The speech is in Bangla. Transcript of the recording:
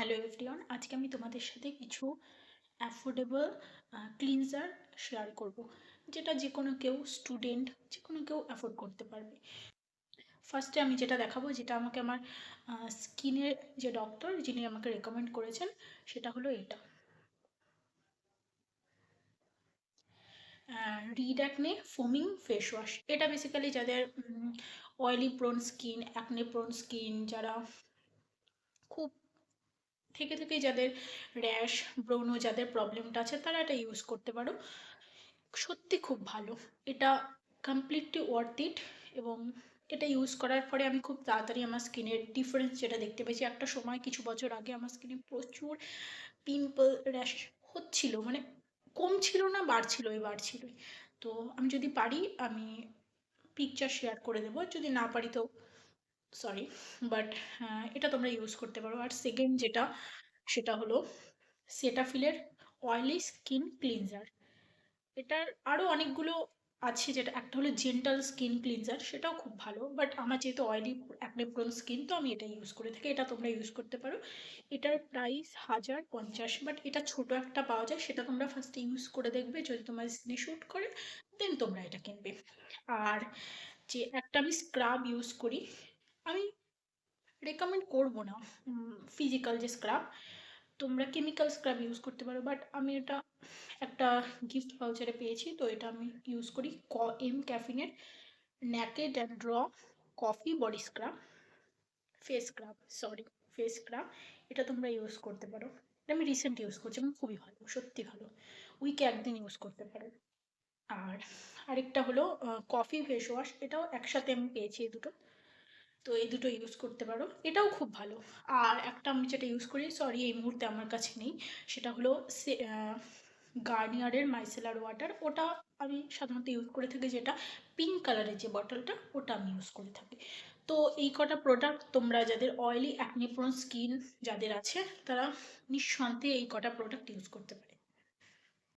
হ্যালো এভরিওয়ান আজকে আমি তোমাদের সাথে কিছু অ্যাফোর্ডেবল ক্লিনজার শেয়ার করব, যেটা যে কোনো কেউ স্টুডেন্ট যে কোনো কেউ অ্যাফোর্ড করতে পারবে। ফার্স্টে আমি যেটা দেখাবো, যেটা আমাকে আমার স্কিনের যে ডক্টর যিনি আমাকে রেকমেন্ড করেছেন, সেটা হলো এটা। রিড্যাকনে ফোমিং ফেস ওয়াশ এটা বেসিক্যালি যাদের oily prone skin acne prone skin যারা খুব থেকে থেকে যাদের র্যাশ ব্রণ, যাদের প্রবলেমটা আছে, তারা এটা ইউজ করতে পারো। সত্যি খুব ভালো। এটা কমপ্লিটলি ওয়ার্থ ইট এবং এটা ইউজ করার পরে আমি খুব তাড়াতাড়ি আমার স্কিনের ডিফারেন্স যেটা দেখতে পেয়েছি, একটা সময় কিছু বছর আগে আমার স্কিনে প্রচুর পিম্পল র্যাশ হচ্ছিল মানে কম ছিল না, বাড়ছিল, এই বাড়ছিলই। তো আমি যদি পারি, আমি পিকচার শেয়ার করে দেবো। যদি না পারি তো সরি বাট এটা তোমরা ইউজ করতে পারো। আর সেকেন্ড যেটা সেটা হলো সেটাফিলের অয়েলি স্কিন ক্লিনজার এটার আরও অনেকগুলো আছে যেটা একটা হলো জেন্টাল স্কিন ক্লিনজার সেটাও খুব ভালো বাট আমার যেহেতু অয়েলি অ্যাকনে প্রোন স্কিন তো আমি এটা ইউজ করে থাকি এটা তোমরা ইউজ করতে পারো। এটার প্রাইস হাজার পঞ্চাশ বাট এটা ছোট একটা পাওয়া যায় সেটা তোমরা ফার্স্টে ইউজ করে দেখবে যদি তোমার স্কিনে শ্যুট করে দেন তোমরা এটা কিনবে। আর যে একটা আমি স্ক্রাব ইউজ করি আমি রেকমেন্ড করব না ফিজিক্যাল যে স্ক্রাব তোমরা কেমিক্যাল স্ক্রাব ইউজ করতে পারো বাট আমি এটা একটা গিফট ভাউচারে পেয়েছি, তো এটা আমি ইউজ করি ক এম ক্যাফিনের naked and raw coffee body scrub face scrub sorry face scrub এটা তোমরা ইউজ করতে পারো। এটা আমি রিসেন্ট ইউজ করছি এবং খুবই ভালো, সত্যি ভালো। উইকে একদিন ইউজ করতে পারো। আর আরেকটা হলো কফি ফেস ওয়াশ এটাও একসাথে আমি পেয়েছি এই দুটো। তো এই দুটো ইউজ করতে পারো। এটাও খুব ভালো। আর একটা আমি যেটা ইউজ করি সরি এই মুহূর্তে আমার কাছে নেই, সেটা হলো গার্নিয়ারের মাইসেলার ওয়াটার ওটা আমি সাধারণত ইউজ করে থাকি যেটা পিঙ্ক কালারের যে বটলটা ওটা আমি ইউজ করে থাকি। তো এই কটা প্রোডাক্ট তোমরা যাদের অয়েলি অ্যাকনিপ্রন স্কিন যাদের আছে, তারা নিঃসন্দেহে এই কটা প্রোডাক্ট ইউজ করতে পারে।